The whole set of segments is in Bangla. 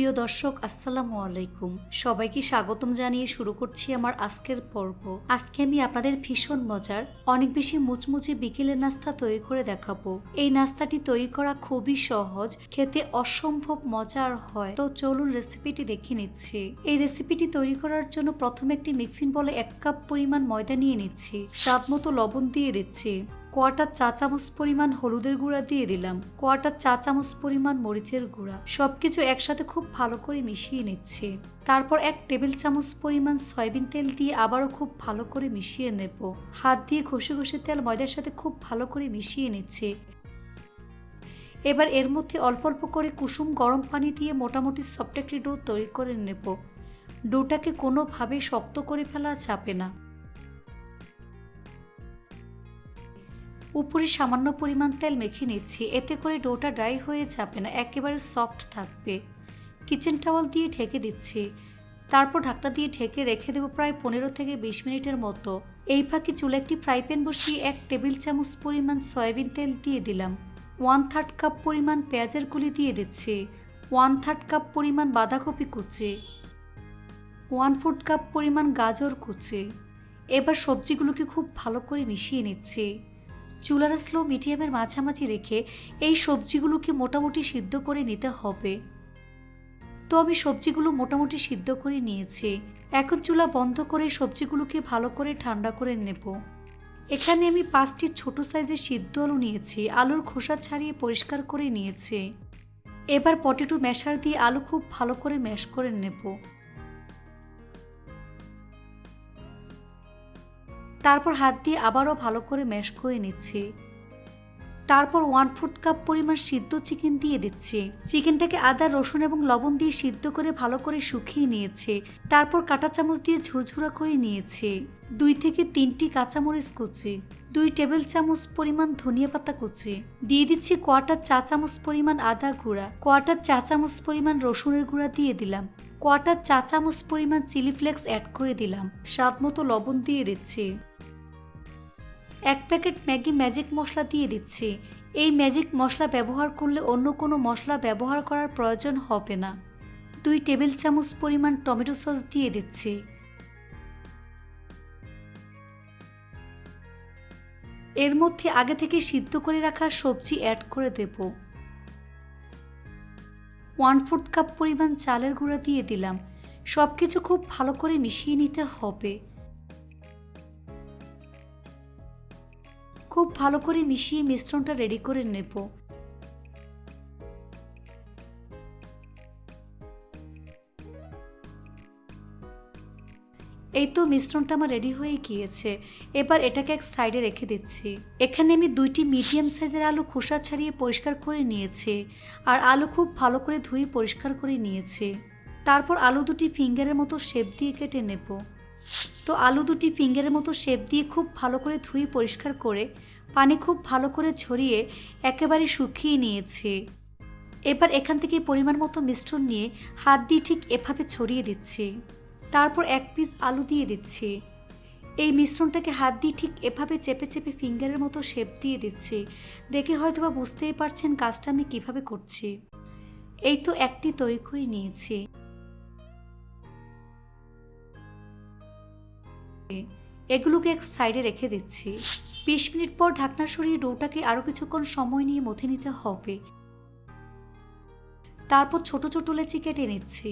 প্রিয় দর্শক, আসসালামু আলাইকুম। সবাইকে স্বাগতম জানিয়ে শুরু করছি আমার আজকের পর্ব। আজকে আমি আপনাদের ভীষণ মজার, অনেক বেশি মুচমুচে বিকেলের নাস্তা তৈরি করে দেখাবো। এই নাস্তাটি তৈরি করা খুবই সহজ, খেতে অসম্ভব মজার হয়। তো চলুন রেসিপিটি দেখে নিচ্ছি। এই রেসিপিটি তৈরি করার জন্য প্রথমে একটি মিক্সিং বলে এক কাপ পরিমাণ ময়দা নিয়ে নিচ্ছি। স্বাদ মতো লবণ দিয়ে দিচ্ছি। কোয়াটার চা চামচ পরিমাণ হলুদের গুঁড়া দিয়ে দিলাম। কোয়াটার চা চামচ পরিমাণ মরিচের গুঁড়া। সবকিছু একসাথে খুব ভালো করে মিশিয়ে নিচ্ছে। তারপর এক টেবিল চামচ পরিমাণ সয়াবিন তেল দিয়ে আবারও খুব ভালো করে মিশিয়ে নেব। হাত দিয়ে ঘষে ঘষে তেল ময়দার সাথে খুব ভালো করে মিশিয়ে নিচ্ছে। এবার এর মধ্যে অল্প অল্প করে কুসুম গরম পানি দিয়ে মোটামুটি সফট একটি ডো তৈরি করে নেব। ডোটাকে কোনোভাবে শক্ত করে ফেলা যাবে না। উপরে সামান্য পরিমাণ তেল মেখে নিচ্ছি, এতে করে ডোটা ড্রাই হয়ে যাবে না, একেবারে সফট থাকবে। কিচেন টাওয়াল দিয়ে ঢেকে দিচ্ছি। তারপর ঢাকটা দিয়ে ঢেকে রেখে দেবো প্রায় পনেরো থেকে বিশ মিনিটের মতো। এই ফাঁকে চুলে একটি ফ্রাই প্যান বসিয়ে এক টেবিল চামচ পরিমাণ সয়াবিন তেল দিয়ে দিলাম। ওয়ান থার্ড কাপ পরিমাণ পেঁয়াজের কুলি দিয়ে দিচ্ছি। ওয়ান থার্ড কাপ পরিমাণ বাঁধাকপি কুচি। ওয়ান ফোর্থ কাপ পরিমাণ গাজর কুচি। এবার সবজিগুলোকে খুব ভালো করে মিশিয়ে নিচ্ছি। চুলার স্লো মিডিয়ামের মাঝামাঝি রেখে এই সবজিগুলোকে মোটামুটি সিদ্ধ করে নিতে হবে। তো আমি সবজিগুলো মোটামুটি সিদ্ধ করে নিয়েছি। এখন চুলা বন্ধ করে সবজিগুলোকে ভালো করে ঠান্ডা করে নেব। এখানে আমি পাঁচটি ছোট সাইজের সিদ্ধ আলু নিয়েছি। আলুর খোসা ছাড়িয়ে পরিষ্কার করে নিয়েছি। এবার পটেটো ম্যাশার দিয়ে আলু খুব ভালো করে ম্যাশ করে নেব। তারপর হাত দিয়ে আবারও ভালো করে ম্যাশ করে নিচ্ছি। তারপর ওয়ান ফোর্থ কাপ পরিমাণ সিদ্ধ চিকেন দিয়ে দিচ্ছি। চিকেনটাকে আদা, রসুন এবং লবণ দিয়ে সিদ্ধ করে ভালো করে শুকিয়ে নিয়েছে। তারপর কাঁটা চামচ দিয়ে ঝুরঝুরা করে নিয়েছে। দুই থেকে তিনটি কাঁচামরিচ কুচি, দুই টেবিল চামচ পরিমাণ ধনিয়া পাতা কুচি, দিয়ে দিচ্ছি কোয়াটার চা চামচ পরিমাণ আদা গুঁড়া কোয়াটার চা চামচ পরিমাণ রসুনের গুঁড়া দিয়ে দিলাম। কোয়াটার চা চামচ পরিমাণ চিলি ফ্লেক্স অ্যাড করে দিলাম। স্বাদ মতো লবণ দিয়ে দিচ্ছি। এক প্যাকেট ম্যাগি ম্যাজিক মশলা দিয়ে দিচ্ছি। এই ম্যাজিক মশলা ব্যবহার করলে অন্য কোনো মশলা ব্যবহার করার প্রয়োজন হবে না। দুই টেবিল চামচ পরিমাণ টমেটো সস দিয়ে দিচ্ছি। এর মধ্যে আগে থেকে সিদ্ধ করে রাখা সবজি অ্যাড করে দেব। ওয়ান ফোর্থ কাপ পরিমাণ চালের গুঁড়া দিয়ে দিলাম। সব কিছু খুব ভালো করে মিশিয়ে নিতে হবে। খুব ভালো করে মিশিয়ে মিশ্রণটা রেডি করে নেব। এই তো মিশ্রণটা আমার রেডি হয়ে গিয়েছে। এবার এটাকে এক সাইডে রেখে দিচ্ছি। এখানে আমি দুইটি মিডিয়াম সাইজের আলু খোসা ছাড়িয়ে পরিষ্কার করে নিয়েছি আর আলু খুব ভালো করে ধুয়ে পরিষ্কার করে নিয়েছি। তারপর আলু দুটি ফিঙ্গারের মতো শেপ দিয়ে কেটে নেব। তো আলু দুটি ফিঙ্গারের মতো শেপ দিয়ে খুব ভালো করে ধুয়ে পরিষ্কার করে পানি খুব ভালো করে ছড়িয়ে একেবারে শুকিয়ে নিয়েছে। এবার এখান থেকে পরিমাণ মতো মিশ্রণ নিয়ে হাত দিয়ে ঠিক এভাবে ছড়িয়ে দিচ্ছি। তারপর এক পিস আলু দিয়ে দিচ্ছি। এই মিশ্রণটাকে হাত দিয়ে ঠিক এভাবে চেপে চেপে ফিঙ্গারের মতো শেপ দিয়ে দিচ্ছি। দেখে হয়তো বা বুঝতেই পারছেন কাজটা আমি কীভাবে করছি। এই তো একটি করে নিয়েছি। এগুলোকে এক সাইডে রেখে দিচ্ছি। বিশ মিনিট পর ঢাকনা সরিয়ে ডোটাকে আরও কিছুক্ষণ সময় নিয়ে মথে নিতে হবে। তারপর ছোট ছোট লেচি কেটে নিচ্ছি।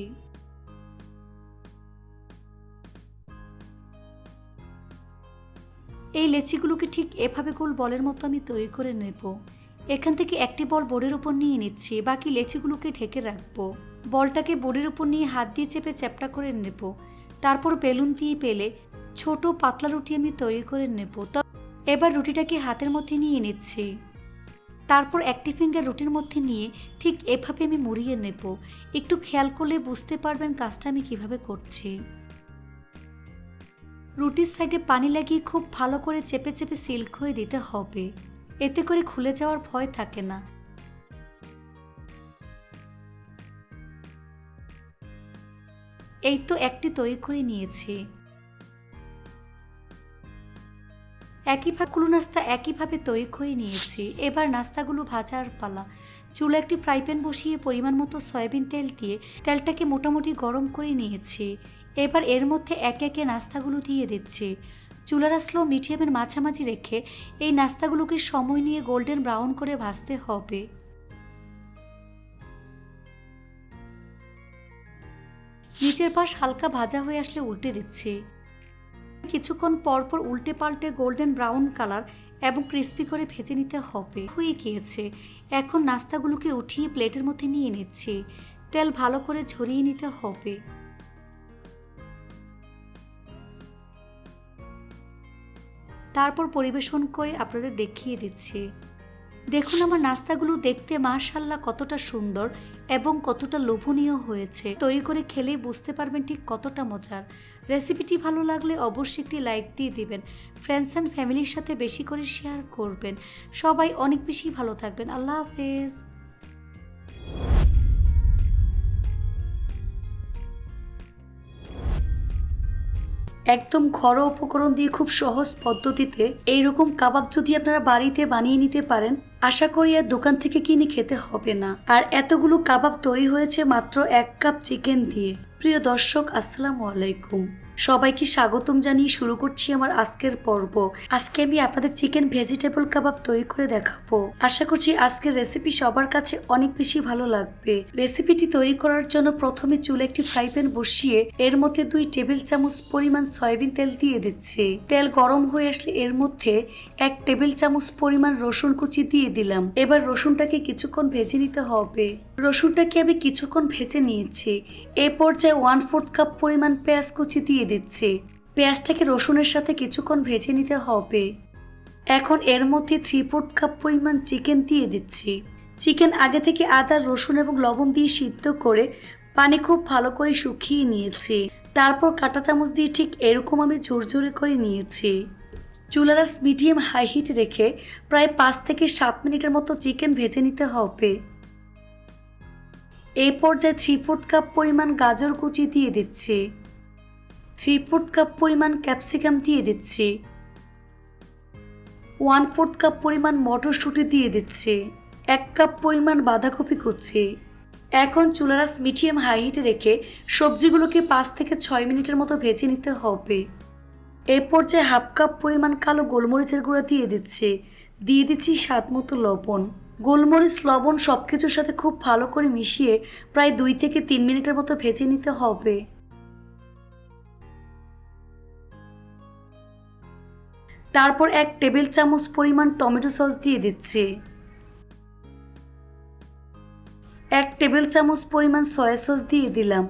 এই লেচিগুলোকে ঠিক এভাবে গোল বলের মতো আমি তৈরি করে নেব। এখান থেকে একটি বল বোর্ডের উপর নিয়ে নিচ্ছি, বাকি লেচিগুলোকে ঢেকে রাখব। বলটাকে বোর্ডের উপর নিয়ে হাত দিয়ে চেপে চ্যাপটা করে নেব। তারপর বেলুন দিয়ে পেলে ছোট পাতলা রুটি আমি তৈরি করে নেব। তো এবার রুটিটাকে হাতের মধ্যে নিয়ে নিচ্ছি। তারপর একটি ফিঙ্গার রুটির মধ্যে নিয়ে ঠিক এভাবে আমি মুড়িয়ে নেব। একটু খেয়াল করলে বুঝতে পারবেন কাজটা আমি কীভাবে করছি। রুটির সাইডে পানি লাগিয়ে খুব ভালো করে চেপে চেপে সিল্ক হয়ে দিতে হবে। এতে করে খুলে যাওয়ার ভয় থাকে না। এই তো একটি তৈরি করে নিয়েছি। একইভাবে কুলো নাস্তা একইভাবে তৈরি করে নিয়েছি। এবার নাস্তাগুলো ভাজার পালা। চুলা একটি ফ্রাই প্যান বসিয়ে পরিমাণ মতো সয়াবিন তেল দিয়ে তেলটাকে মোটামুটি গরম করে নিয়েছি। এবার এর মধ্যে একে একে নাস্তাগুলো দিয়ে দিচ্ছি। চুলার স্লো মিডিয়ামের মাঝামাঝি রেখে এই নাস্তাগুলোকে সময় নিয়ে গোল্ডেন ব্রাউন করে ভাজতে হবে। নিচের পাশ হালকা ভাজা হয়ে আসলে উল্টে দিচ্ছি। কিছুক্ষণ পরপর উল্টে পাল্টে গোল্ডেন ব্রাউন কালার এবং ক্রিস্পি করে ভেজে নিতে হবে। হয়ে গিয়েছে। এখন নাস্তাগুলোকে উঠিয়ে প্লেটের মধ্যে নিয়ে নিচ্ছি। তেল ভালো করে ঝরিয়ে নিতে হবে। তারপর পরিবেশন করে আপনাদের দেখিয়ে দিচ্ছি। দেখুন আমার নাস্তাগুলো দেখতে মাশাল্লাহ কতটা সুন্দর এবং কতটা লোভনীয় হয়েছে। তৈরি করে খেলেই বুঝতে পারবেন ঠিক কতটা মজার। রেসিপিটি ভালো লাগলে অবশ্যই একটি লাইক দিয়ে দিবেন। ফ্রেন্ডস অ্যান্ড ফ্যামিলির সাথে বেশি করে শেয়ার করবেন। সবাই অনেক বেশি ভালো থাকবেন। আল্লাহ হাফেজ। একদম ঘরোয়া উপকরণ দিয়ে খুব সহজ পদ্ধতিতে এই রকম কাবাব যদি আপনারা বাড়িতে বানিয়ে নিতে পারেন, আশা করি আর দোকান থেকে কিনে খেতে হবে না। আর এতগুলো কাবাব তৈরি হয়েছে মাত্র এক কাপ চিকেন দিয়ে। প্রিয় দর্শক, আসসালামু আলাইকুম। সবাইকে স্বাগতম জানিয়ে শুরু করছি আমার আজকের পর্ব। আজকে আমি আপনাদের চিকেন ভেজিটেবল কাবাব তৈরি করে দেখাবো। আশা করছি আজকের রেসিপি সবার কাছে অনেক বেশি ভালো লাগবে। রেসিপিটি তৈরি করার জন্য প্রথমে চুলে একটি ফ্রাই প্যান বসিয়ে এর মধ্যে দুই টেবিল চামচ পরিমাণ সয়াবিন তেল দিয়ে দিচ্ছি। তেল গরম হয়ে আসলে এর মধ্যে এক টেবিল চামচ পরিমাণ রসুন কুচি দিয়ে দিলাম। এবার রসুনটাকে কিছুক্ষণ ভেজে নিতে হবে। রসুনটাকে আমি কিছুক্ষণ ভেজে নিয়েছি। এ পর্যায়ে ওয়ান ফোর্থ কাপ পরিমাণ পেঁয়াজ কুচি দিয়ে দিচ্ছি। পেঁয়াজটাকে রসুনের সাথে কিছুক্ষণ ভেজে নিতে হবে। এখন এর মধ্যে থ্রি ফোর্থ কাপ পরিমাণ চিকেন দিয়ে দিচ্ছি। চিকেন আগে থেকে আদা, রসুন এবং লবণ দিয়ে সিদ্ধ করে পানি খুব ভালো করে শুকিয়ে নিয়েছি। তারপর কাঁটা চামচ দিয়ে ঠিক এরকম আমি ঝোরঝোরে করে নিয়েছি। চুলারাস মিডিয়াম হাই হিট রেখে প্রায় পাঁচ থেকে সাত মিনিটের মতো চিকেন ভেজে নিতে হবে। এই পর্যায়ে থ্রি ফোর্থ কাপ পরিমাণ গাজর কুচি দিয়ে দিচ্ছি। থ্রি ফোর্থ কাপ পরিমাণ ক্যাপসিকাম দিয়ে দিচ্ছি। ওয়ান ফোর্থ কাপ পরিমাণ মটরশুঁটি দিয়ে দিচ্ছি। এক কাপ পরিমাণ বাঁধাকপি কুচি। এখন চুলারাস মিডিয়াম হাই হিটে রেখে সবজিগুলোকে পাঁচ থেকে ছয় মিনিটের মতো ভেজে নিতে হবে। এরপর যে হাফ কাপ পরিমাণ কালো গোলমরিচের গুঁড়া দিয়ে দিচ্ছি দিয়ে দিচ্ছি স্বাদ মতো লবণ। গোলমরিচ, লবণ সব কিছুর সাথে খুব ভালো করে মিশিয়ে প্রায় দুই থেকে তিন মিনিটের মতো ভেজে নিতে হবে। তারপর এক টেবিল চামচ পরিমাণ টমেটো সস দিয়ে দিচ্ছি। এক টেবিল চামচ পরিমাণ সয়া সস দিয়ে দিলাম।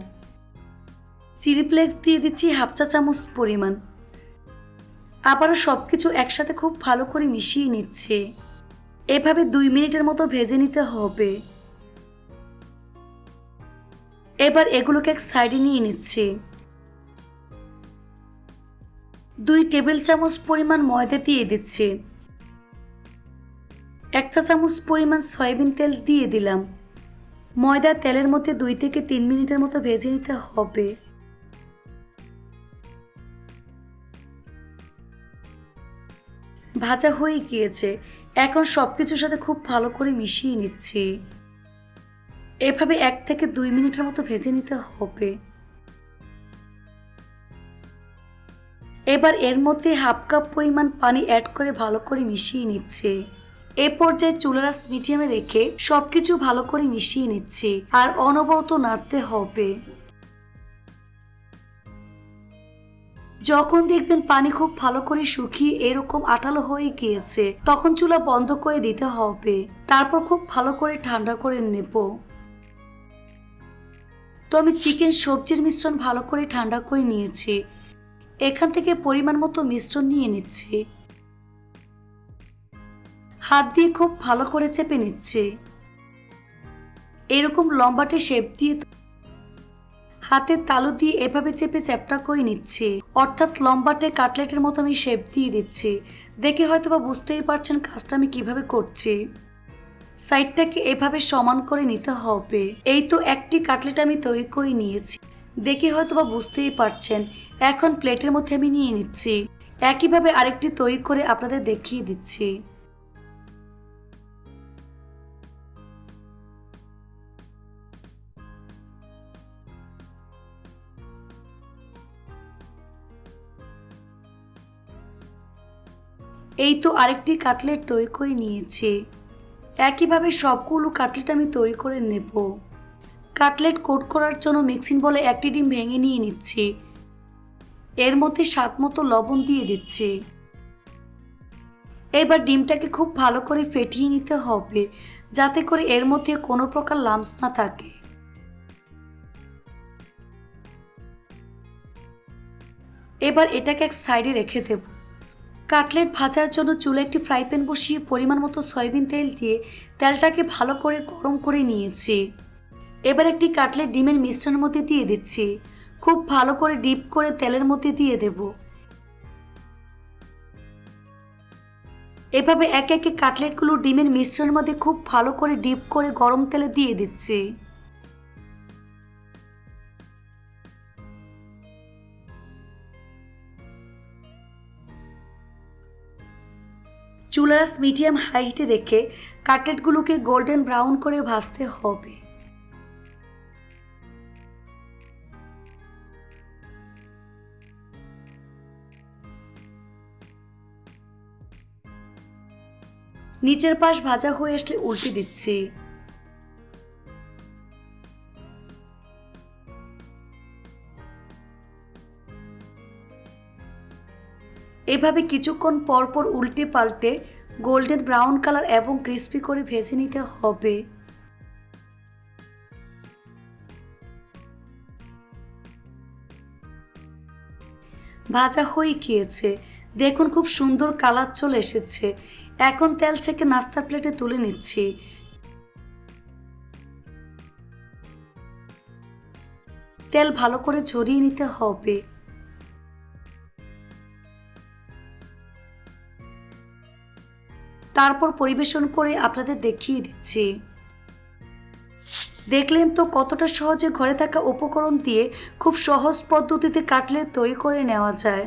চিলি ফ্লেক্স দিয়ে দিচ্ছি হাফ চা চামচ পরিমাণ। আবারও সব কিছু একসাথে খুব ভালো করে মিশিয়ে নিচ্ছে। এভাবে দুই মিনিটের মতো ভেজে নিতে হবে। এবার এগুলোকে এক সাইডে নিয়ে নিচ্ছি। দুই টেবিল চামচ পরিমাণ ময়দা দিয়ে দিচ্ছি। এক চা চামচ পরিমাণ সয়াবিন তেল দিয়ে দিলাম। ময়দা তেলের মধ্যে দুই থেকে তিন মিনিটের মতো ভেজে নিতে হবে। ভাজা হয়ে গিয়েছে। এখন সব কিছুর সাথে খুব ভালো করে মিশিয়ে নিচ্ছি। এভাবে এক থেকে দুই মিনিটের মতো ভেজে নিতে হবে। এবার এর মধ্যে হাফ কাপ পরিমাণ পানি অ্যাড করে ভালো করে মিশিয়ে নিচ্ছে। এ পর্যায়ে চুলারাস মিডিয়ামে রেখে সবকিছু ভালো করে মিশিয়ে নিচ্ছে আর অনবরত নাড়তে হবে। যখন দেখবেন পানি খুব ভালো করে শুকিয়ে এরকম আটালো হয়ে গিয়েছে, তখন চুলা বন্ধ করে দিতে হবে। তারপর খুব ভালো করে ঠান্ডা করে নেব। তো আমি চিকেন সবজির মিশ্রণ ভালো করে ঠান্ডা করে নিয়েছি। এখান থেকে পরিমাণ মতো মিশ্রণ নিয়ে নিচ্ছি। হাত দিয়ে খুব ভালো করে চেপে নিচ্ছে। এরকম লম্বাটে শেপ দিয়ে হাতের তালু দিয়ে এভাবে চেপে চ্যাপটা করে নিচ্ছে। অর্থাৎ লম্বাটে কাটলেটের মতো আমি শেপ দিয়ে দিচ্ছি। দেখে হয়তো বা বুঝতেই পারছেন কাজটা আমি কীভাবে করছি। সাইডটাকে এভাবে সমান করে নিতে হবে। এই তো একটি কাটলেট আমি তৈরি করে নিয়েছি। দেখে হয়তো বা বুঝতেই পারছেন এখন প্লেটের মধ্যে আমি নিয়ে নিচ্ছি। একইভাবে আরেকটি তৈরি করে আপনাদের দেখিয়ে দিচ্ছি। এই তো আরেকটি কাটলেট তৈরি করে নিয়েছি। একইভাবে সবগুলো কাটলেট আমি তৈরি করে নেব। কাটলেট কোট করার জন্য মিক্সিং বলে একটি ডিম ভেঙে নিয়ে নিচ্ছি। এর মধ্যে স্বাদ মতো লবণ দিয়ে দিচ্ছি। এবার ডিমটাকে খুব ভালো করে ফেটিয়ে নিতে হবে, যাতে করে এর মধ্যে কোনো প্রকার লামস না থাকে। এবার এটাকে এক সাইডে রেখে দেব। কাটলেট ভাজার জন্য চুলে একটি ফ্রাই প্যান বসিয়ে পরিমাণ মতো সয়াবিন তেল দিয়ে তেলটাকে ভালো করে গরম করে নিয়েছি। এবার একটি কাটলেট ডিমের মিশ্রণের মধ্যে দিয়ে দিচ্ছি। খুব ভালো করে ডিপ করে তেলের মধ্যে দিয়ে দেব। এভাবে এক একে কাটলেটগুলো ডিমের মিশ্রণের মধ্যে খুব ভালো করে ডিপ করে গরম তেলে দিয়ে দিচ্ছি। চুলারাস মিডিয়াম হাইটে রেখে কাটলেটগুলোকে গোল্ডেন ব্রাউন করে ভাজতে হবে। নিচের পাশ ভাজা হয়ে আসলে উল্টে দিচ্ছি। এভাবে কিছুক্ষণ পর পর উল্টে পাল্টে গোল্ডেন ব্রাউন কালার এবং ক্রিস্পি করে ভেজে নিতে হবে। ভাজা হয়ে গিয়েছে। দেখুন খুব সুন্দর কালার চলে এসেছে। এখন তেল থেকে নাস্তার প্লেটে তুলে নিচ্ছি। তেল ভালো করে ঝরিয়ে নিতে হবে। তারপর পরিবেশন করে আপনাদের দেখিয়ে দিচ্ছি। দেখলেন তো কতটা সহজে ঘরে থাকা উপকরণ দিয়ে খুব সহজ পদ্ধতিতে কাটলেট তৈরি করে নেওয়া যায়।